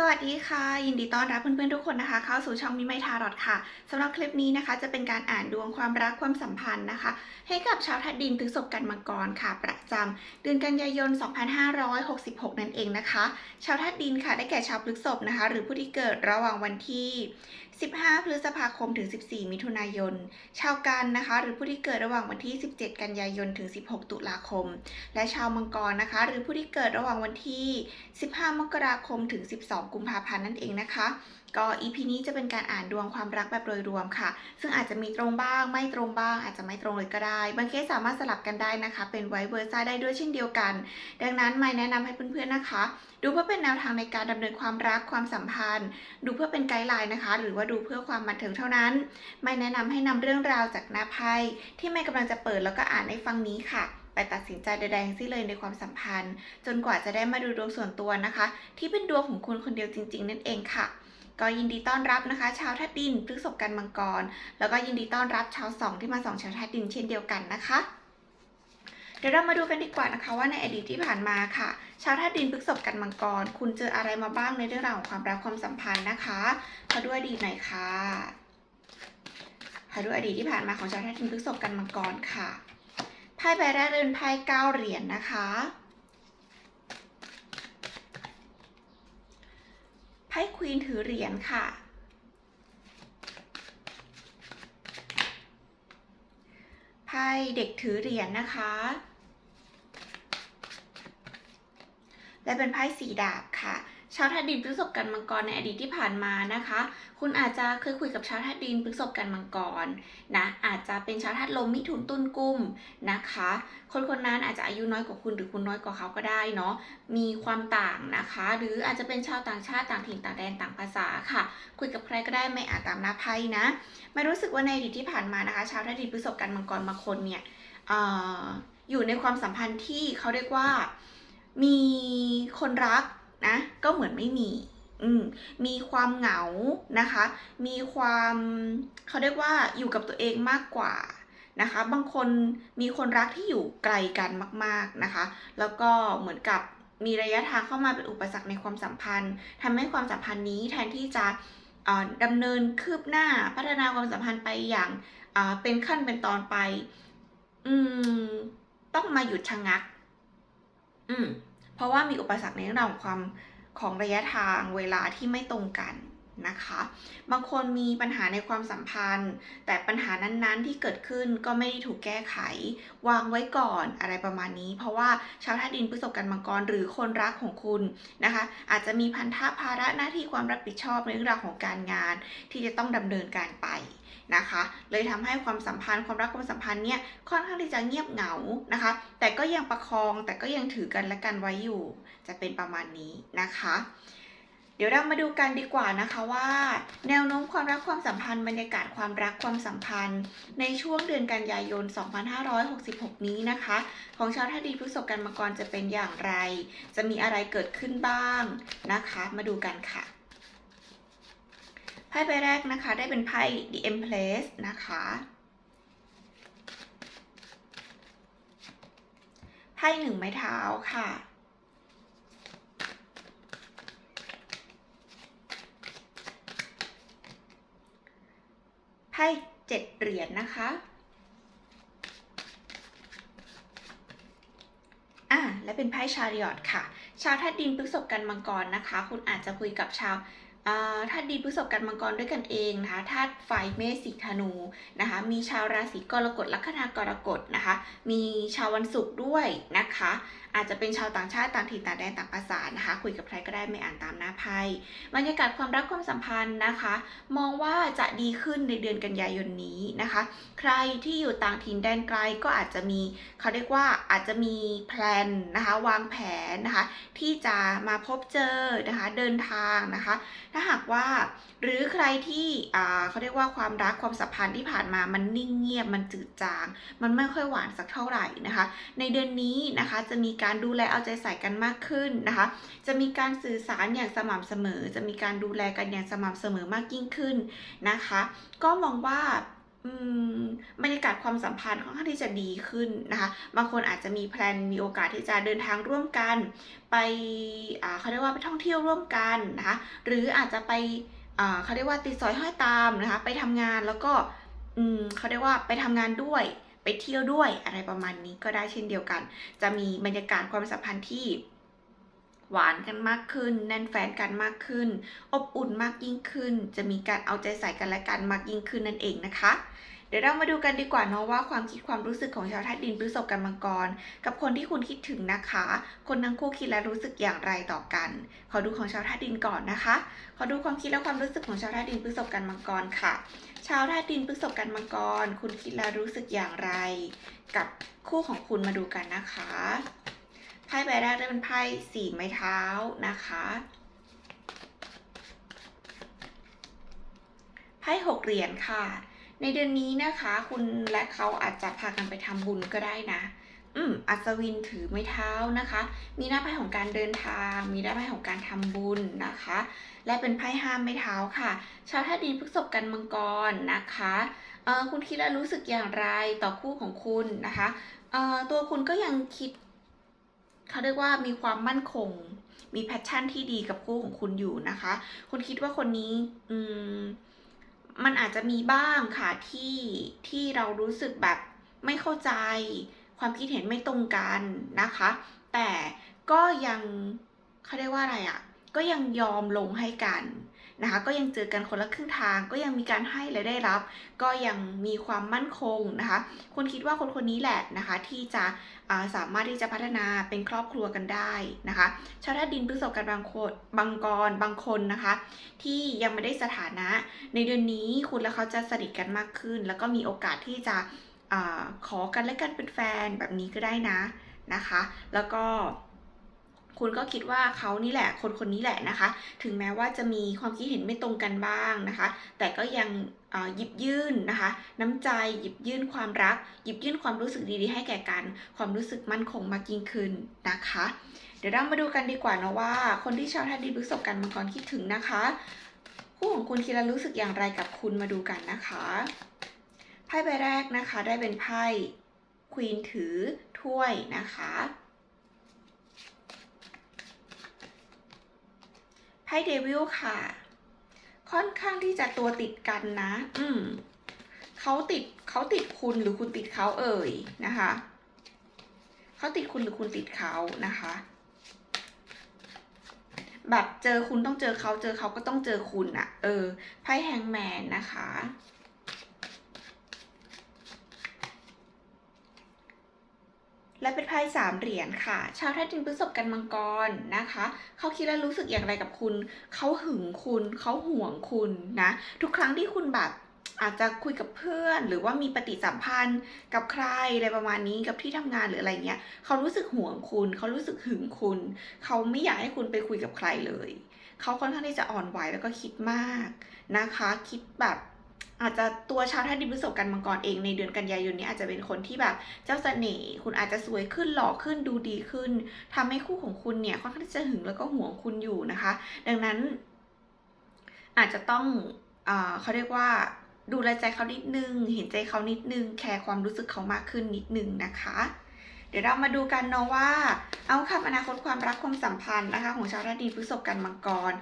สวัสดีค่ะ ยินดีต้อนรับเพื่อนๆทุกคนนะคะ เข้าสู่ช่องมิไมทารอดค่ะสำหรับคลิปนี้นะคะ จะเป็นการอ่านดวงความรักความสัมพันธ์นะคะ ให้กับชาวทัดดินพฤษภกันมังกรค่ะ ประจำเดือนกันยายน 2566 นั่นเองนะคะ ชาวทัดดินค่ะได้แก่ชาวพฤษภนะคะ หรือผู้ที่เกิดระหว่างวันที่ 15 พฤษภาคมถึง 14 มิถุนายน ชาวกันนะคะ หรือผู้ที่เกิดระหว่างวันที่ 17 กันยายนถึง 16 ตุลาคม และชาวมังกรนะคะ หรือผู้ที่เกิดระหว่างวันที่ 15 มกราคมถึง 12 กุมภาพันธ์นั่นเองนะคะก็ EP นี้จะเป็นการอ่านดวงความรักแบบโดยรวมค่ะ ซึ่งอาจจะมีตรงบ้าง ไม่ตรงบ้าง อาจจะไม่ตรงเลยก็ได้ บางเคสสามารถสลับกันได้นะคะ เป็นไวเวอร์ซ่าได้ด้วยเช่นเดียวกัน ดังนั้นไม่แนะนำให้เพื่อนๆนะคะ ดูเพื่อเป็นแนวทางในการดำเนินความรักความสัมพันธ์ ดูเพื่อเป็นไกด์ไลน์นะคะ หรือว่าดูเพื่อความบันเทิงเท่านั้น ไม่แนะนำให้นำเรื่องราวจากหน้าไพ่ที่ไม่กำลังจะเปิดแล้วก็อ่านให้ฟังนี้ค่ะไปตัดสินใจใดๆทั้งสิ้นเลยในความสัมพันธ์ จนกว่าจะได้มาดูดวงส่วนตัวนะคะ ที่เป็นดวงของคุณคนเดียวจริง ๆ นั่นเองค่ะ ก็ยินดีต้อนรับนะคะ ชาวธาตุดินพฤษภกันมังกร แล้วก็ยินดีต้อนรับชาวสองที่มาสองชาวธาตุดินเช่นเดียวกันนะคะเดี๋ยวเรามาดูกันดีกว่านะคะว่าในอดีตที่ผ่านมาค่ะ ชาวธาตุดินพฤษภกันมังกร คุณเจออะไรมาบ้างในเรื่องราวของความรักความสัมพันธ์นะคะขอดูอดีตหน่อยค่ะขอดูอดีตที่ผ่านมาของชาวธาตุดินพฤษภกันมังกรค่ะไพ่ใบแรกเป็นไพ่เก้าเหรียญนะคะ ไพ่ควีนถือเหรียญค่ะ ไพ่เด็กถือเหรียญนะคะ และเป็นไพ่สีดาบค่ะ ชาวธาตุดินพฤษภกันมังกรในอดีตที่ผ่านมานะคะ คุณอาจจะเคยคุยกับชาวธาตุดินพฤษภกันมังกรนะ อาจจะเป็นชาวธาตุลมมิถุนตุลกุ้มนะคะ คนคนนั้นอาจจะอายุน้อยกว่าคุณหรือคุณน้อยกว่าเขาก็ได้เนาะ มีความต่างนะคะ หรืออาจจะเป็นชาวต่างชาติต่างถิ่นต่างแดนต่างภาษาค่ะ คุยกับใครก็ได้ไม่อานตามหน้าไพ่นะ ไม่รู้สึกว่าในอดีตที่ผ่านมานะคะ ชาวธาตุดินพฤษภกันมังกรบางคนเนี่ยออยู่ในความสัมพันธ์ที่เขาเรียกว่ามีคนรักนะ ก็เหมือนไม่มี อืมมีความเหงานะคะ มีความเขาเรียกว่าอยู่กับตัวเองมากกว่านะคะ บางคนมีคนรักที่อยู่ไกลกันมาก ๆนะคะ แล้วก็เหมือนกับมีระยะทางเข้ามาเป็นอุปสรรคในความสัมพันธ์ทำให้ความสัมพันธ์นี้แทนที่จะเอ่อดำเนินคืบหน้าพัฒนาความสัมพันธ์ไปอย่างเป็นขั้นเป็นตอนไป อืมต้องมาหยุดชะงัก อืมเพราะว่ามีอุปสรรคในเรื่องของความ ของระยะทางเวลาที่ไม่ตรงกัน นะคะ บางคนมีปัญหาในความสัมพันธ์ แต่ปัญหานั้นๆ ที่เกิดขึ้นก็ไม่ได้ถูกแก้ไข วางไว้ก่อนอะไรประมาณนี้ เพราะว่าชาวธาตุดินพฤษภกันมังกรหรือคนรักของคุณนะคะ อาจจะมีพันธะภาระหน้าที่ความรับผิดชอบในเรื่องราวของการงาน ที่จะต้องดำเนินการไปนะคะ เลยทำให้ความสัมพันธ์ความรักความสัมพันธ์เนี่ยค่อนข้างที่จะเงียบเหงานะคะ แต่ก็ยังประคองแต่ก็ยังถือกันและกันไว้อยู่ จะเป็นประมาณนี้นะคะ เดี๋ยวเรามาดูกันดีกว่านะคะว่า แนวโน้มความรักความสัมพันธ์บรรยากาศความรักความสัมพันธ์ ในช่วงเดือนกันยายน 2566 นี้นะคะ ของชาวธาตุดินพฤษภกันมังกรจะเป็นอย่างไร จะมีอะไรเกิดขึ้นบ้างนะคะ มาดูกันค่ะไพ่ใบแรกนะคะได้เป็นไพ่ The Empress นะคะไพ่หนึ่งไม้เท้าค่ะ ไพ่เจ็ดเหรียญนะคะ อ่าและเป็นไพ่ชาริอตค่ะ ชาวธาตุดินพฤษภกันมังกรนะคะ คุณอาจจะคุยกับชาว ธาตุดินพฤษภกันมังกรด้วยกันเองนะคะธาตุไฟเมษสีธนูนะคะมีชาวราศีกรกฎลัคนากรกฎนะคะมีชาววันศุกร์ด้วยนะคะ อาจจะเป็นชาวต่างชาติต่างถิ่นต่างแดนต่างภาษานะคะ คุยกับใครก็ได้ไม่อ่านตามหน้าไพ่บรรยากาศความรักความสัมพันธ์นะคะ มองว่าจะดีขึ้นในเดือนกันยายนนี้นะคะ ใครที่อยู่ต่างถิ่นแดนไกลก็อาจจะมีเขาเรียกว่าอาจจะมีแพลนนะคะวางแผนนะคะที่จะมาพบเจอนะคะเดินทางนะคะถ้าหากว่า หรือใครที่เขาเรียกว่าความรักความสัมพันธ์ที่ผ่านมามันนิ่งเงียบมันจืดจาง มันไม่ค่อยหวานสักเท่าไหร่นะคะ ในเดือนนี้นะคะจะมีการดูแลเอาใจใส่กันมากขึ้นนะคะ จะมีการสื่อสารอย่างสม่ำเสมอ จะมีการดูแลกันอย่างสม่ำเสมอมากยิ่งขึ้นนะคะ ก็มองว่า บรรยากาศความสัมพันธ์ค่อนข้างที่จะดีขึ้นนะคะ บางคนอาจจะมีแพลนมีโอกาสที่จะเดินทางร่วมกัน ไปอ่าเขาเรียกว่าไปท่องเที่ยวร่วมกันนะคะ หรืออาจจะไปอ่าเขาเรียกว่าติดสอยห้อยตามนะคะ ไปทำงานแล้วก็อืมเขาเรียกว่าไปทำงานด้วย ไปเที่ยวด้วยอะไรประมาณนี้ก็ได้เช่นเดียวกัน จะมีบรรยากาศความสัมพันธ์ที่ หวานกันมากขึ้น แน่นแฟนกันมากขึ้น อบอุ่นมากยิ่งขึ้น จะมีการเอาใจใส่กันและกันมากยิ่งขึ้นนั่นเองนะคะ เดี๋ยวเรามาดูกันดีกว่าเนาะว่าความคิดความรู้สึกของชาวธาตุดินพฤษภกันมังกร กับคนที่คุณคิดถึงนะคะ คนทั้งคู่คิดและรู้สึกอย่างไรต่อกัน ขอดูของชาวธาตุดินก่อนนะคะ ขอดูความคิดและความรู้สึกของชาวธาตุดินพฤษภกันมังกรค่ะ ชาวธาตุดินพฤษภกันมังกร คุณคิดและรู้สึกอย่างไร กับคู่ของคุณมาดูกันนะคะ ไพ่ใบแรกได้เป็นไพ่สี่ไม้เท้านะคะ ไพ่หกเหรียญค่ะ ในเดือนนี้นะคะ คุณและเขาอาจจะพากันไปทำบุญก็ได้นะ อืม อัศวินถือไม้เท้านะคะ มีหน้าไพ่ของการเดินทาง มีหน้าไพ่ของการทำบุญนะคะ และเป็นไพ่ห้ามไม้เท้าค่ะ ชาวธาตุดินพฤษภกันมังกรนะคะเออคุณคิดและรู้สึกอย่างไรต่อคู่ของคุณนะคะเออตัวคุณก็ยังคิด เขาเรียกว่ามีความมั่นคง มีแพชชั่นที่ดีกับคู่ของคุณอยู่นะคะ คุณคิดว่าคนนี้อืมมันอาจจะมีบ้างค่ะที่ที่เรารู้สึกแบบไม่เข้าใจ ความคิดเห็นไม่ตรงกันนะคะ แต่ก็ยังเขาเรียกว่าอะไรอะ่ะ ก็ยังยอมลงให้กัน นะคะ ก็ยังเจอกันคนละครึ่งทาง ก็ยังมีการให้และได้รับ ก็ยังมีความมั่นคงนะคะ คุณคิดว่าคนคนนี้แหละนะคะที่จะาสามารถที่จะพัฒนาเป็นครอบครัวกันได้นะคะ ชาวธาตุดินพฤษภกันบางคนบางกรบางคนนะคะ ที่ยังไม่ได้สถานะ ในเดือนนี้คุณและเขาจะสนิทกันมากขึ้น แล้วก็มีโอกาสที่จะอขอกันและกันเป็นแฟนแบบนี้ก็ได้นะนะคะ แล้วก็ คุณก็คิดว่าเขานี่แหละคนคนนี้แหละนะคะ ถึงแม้ว่าจะมีความคิดเห็นไม่ตรงกันบ้างนะคะ แต่ก็ยังอ่าหยิบยื่นนะคะ น้ำใจหยิบยื่นความรัก หยิบยื่นความรู้สึกดีๆ ให้แก่กัน ความรู้สึกมั่นคงมากยิ่งขึ้นนะคะ เดี๋ยวเรามาดูกันดีกว่านะว่า คนที่ชาวธาตุดินพฤษภกันมังกรคิดถึงนะคะคู่ของคุณคิดและรู้สึกอย่างไรกับคุณมาดูกันนะคะไพ่ใบแรกนะคะ ได้เป็นไพ่ควีนถือถ้วยนะคะ ไพ่เดวิลค่ะ ค่อนข้างที่จะตัวติดกันนะ อืมเขาติดเขาติดคุณหรือคุณติดเขาเอ่ยนะคะเขาติดคุณหรือคุณติดเขานะคะ แบบเจอคุณต้องเจอเขาเจอเขาก็ต้องเจอคุณอะเออไพ่แฮงแมนนะคะ และเป็นไพ่สามเหรียญค่ะ ชาวธาตุดินพฤษภกันมังกรนะคะ เขาคิดและรู้สึกอย่างไรกับคุณ เขาหึงคุณ เขาห่วงคุณนะ ทุกครั้งที่คุณแบบอาจจะคุยกับเพื่อน หรือว่ามีปฏิสัมพันธ์กับใครอะไรประมาณนี้กับที่ทำงานหรืออะไรเงี้ย เขารู้สึกห่วงคุณ เขารู้สึกหึงคุณ เขาไม่อยากให้คุณไปคุยกับใครเลย เขาค่อนข้างที่จะอ่อนไหวแล้วก็คิดมากนะคะ คิดแบบ อาจจะตัวชาวธาตุดินพฤษภกันมังกรเองในเดือนกันยายนนี้อาจจะเป็นคนที่แบบเจ้าเสน่ห์คุณอาจจะสวยขึ้นหล่อขึ้นดูดีขึ้นทำให้คู่ของคุณเนี่ยค่อนข้างที่จะหึงแล้วก็ห่วงคุณอยู่นะคะ ดังนั้นอาจจะต้องเอเขาเรียกว่าดูแลใจเขานิดนึง เห็นใจเขานิดนึง แคร์ความรู้สึกเขามากขึ้นนิดนึงนะคะ เดี๋ยวเรามาดูกันเนาะว่า เอาคำอนาคตความรักความสัมพันธ์นะคะ ของชาวราศีพฤษภกันมังกร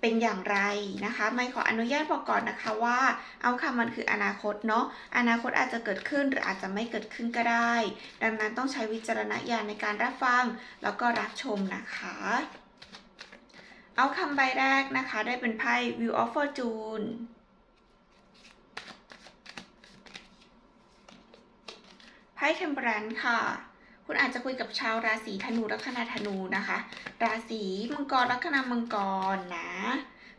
เป็นอย่างไรนะคะไม่ขออนุญาตบอกก่อนนะคะว่าเอาคำมันคืออนาคตเนาะอนาคตอาจจะเกิดขึ้นหรืออาจจะไม่เกิดขึ้นก็ได้ ดังนั้นต้องใช้วิจารณญาณในการรับฟัง แล้วก็รับชมนะคะเอาคำใบแรกนะคะ ได้เป็นไพ่ View of Fortune ไพ่ Temperance ค่ะ คุณอาจจะคุยกับชาวราศีธนูลัคนาธนูนะคะ ราศีมังกรลัคนามังกรนะ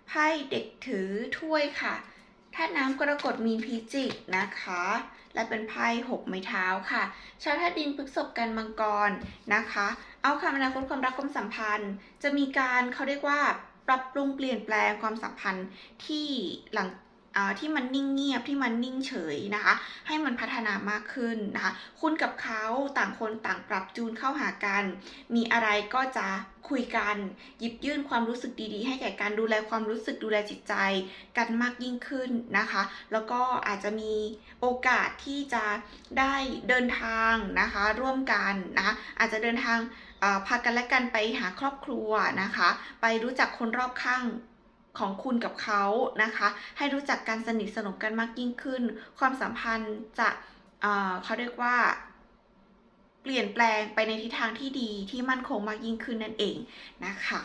ไพ่เด็กถือถ้วยค่ะธาน้ำกรกฎมีนพิจิกนะคะ และเป็นไพ่หกไม้เท้าค่ะ ชาวธาตุดินพฤษภกันมังกรนะคะ เอาคำอนาคตความรักความสัมพันธ์ จะมีการเขาเรียกว่าปรับปรุงเปลี่ยนแปลงความสัมพันธ์ที่หลัง ที่มันนิ่งเงียบที่มันนิ่งเฉยนะคะ ให้มันพัฒนามากขึ้นนะคะ คุณกับเขาต่างคนต่างปรับจูนเข้าหากัน มีอะไรก็จะคุยกัน หยิบยื่นความรู้สึกดีๆ ให้แก่การดูแลความรู้สึกดูแลจิตใจ กันมากยิ่งขึ้นนะคะ แล้วก็อาจจะมีโอกาสที่จะได้เดินทางนะคะ ร่วมกันนะคะอาจจะเดินทางอ่าพากันและกันไปหาครอบครัวนะคะ ไปรู้จักคนรอบข้าง ของคุณกับเขานะคะ ให้รู้จักการสนิทสนมกันมากยิ่งขึ้น ความสัมพันธ์จะเเขาเรียกว่า เปลี่ยนแปลงไปในทิศทางที่ดีที่มั่นคงมากยิ่งขึ้นนั่นเองนะคะ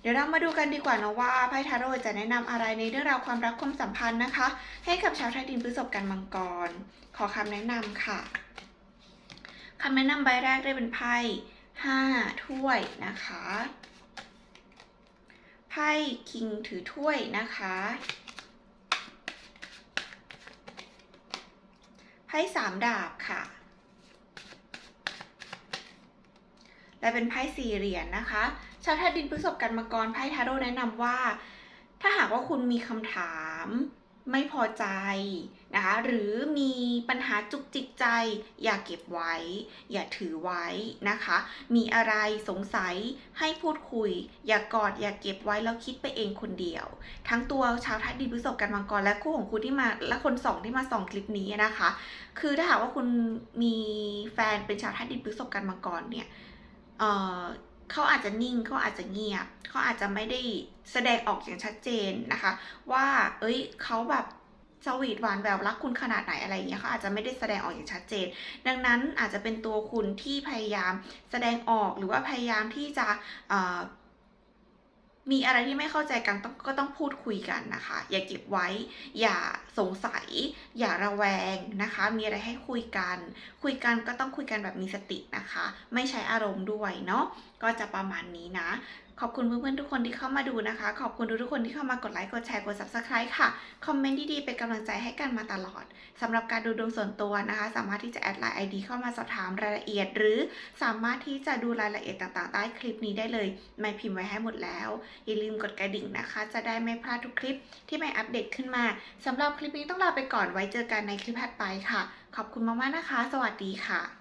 เดี๋ยวเรามาดูกันดีกว่านะว่าไพ่ทาโร่จะแนะนำอะไรในเรื่องราวความรักความสัมพันธ์นะคะ ให้กับชาวธาตุดินพฤษภกันมังกร ขอคำแนะนำค่ะคำแนะนำใบแรกได้เป็นไพ่ห้าถ้วยนะคะ ไพ่คิงถือถ้วยนะคะไพ่สามดาบค่ะ และเป็นไพ่สี่เหรียญนะคะ ชาวธาตุดินพฤษภกันมังกรไพ่ทาโร่แนะนำว่า ถ้าหากว่าคุณมีคำถาม ไม่พอใจนะคะหรือมีปัญหาจุกจิกใจ อย่าเก็บไว้ อย่าถือไว้นะคะ มีอะไรสงสัยให้พูดคุย อย่ากอดอย่าเก็บไว้แล้วคิดไปเองคนเดียว ทั้งตัวชาวธาตุดินพฤษภกันมังกรและคู่ของคุณที่มาและคนสองที่มาส่องคลิปนี้นะคะ คือถ้าหากว่าคุณมีแฟนเป็นชาวธาตุดินพฤษภกันมังกรเนี่ย เขาอาจจะนิ่งเขาอาจจะเงียบเขาอาจจะไม่ได้แสดงออกอย่างชัดเจนนะคะ ว่า เอ้ยเขาแบบสวีทหวานแววรักคุณขนาดไหนอะไรอย่างเงี้ยเขาอาจจะไม่ได้แสดงออกอย่างชัดเจน ดังนั้นอาจจะเป็นตัวคุณที่พยายามแสดงออกหรือว่าพยายามที่จะ มีอะไรที่ไม่เข้าใจกันต้องก็ต้องพูดคุยกันนะคะ อย่าเก็บไว้ อย่าสงสัย อย่าระแวงนะคะ มีอะไรให้คุยกัน คุยกันก็ต้องคุยกันแบบมีสตินะคะ ไม่ใช้อารมณ์ด้วยเนาะก็จะประมาณนี้นะ ขอบคุณเพื่อนๆทุกคนที่เข้ามาดูนะคะ ขอบคุณทุกๆคนที่เข้ามากดไลค์กดแชร์กด subscribe ค่ะ คอมเมนต์ดีๆเป็นกำลังใจให้กันมาตลอดสำหรับการดูดวงส่วนตัวนะคะ สามารถที่จะแอดไลน์ ID เข้ามาสอบถามรายละเอียด หรือสามารถที่จะดูรายละเอียดต่างๆ ใต้คลิปนี้ได้เลยไม่พิมพ์ไว้ให้หมดแล้ว อย่าลืมกดกระดิ่งนะคะ จะได้ไม่พลาดทุกคลิปที่ไม่อัปเดตขึ้นมาสำหรับคลิปนี้ต้องลาไปก่อนไว้เจอกันในคลิปถัดไปค่ะ ขอบคุณมากๆนะคะ สวัสดีค่ะ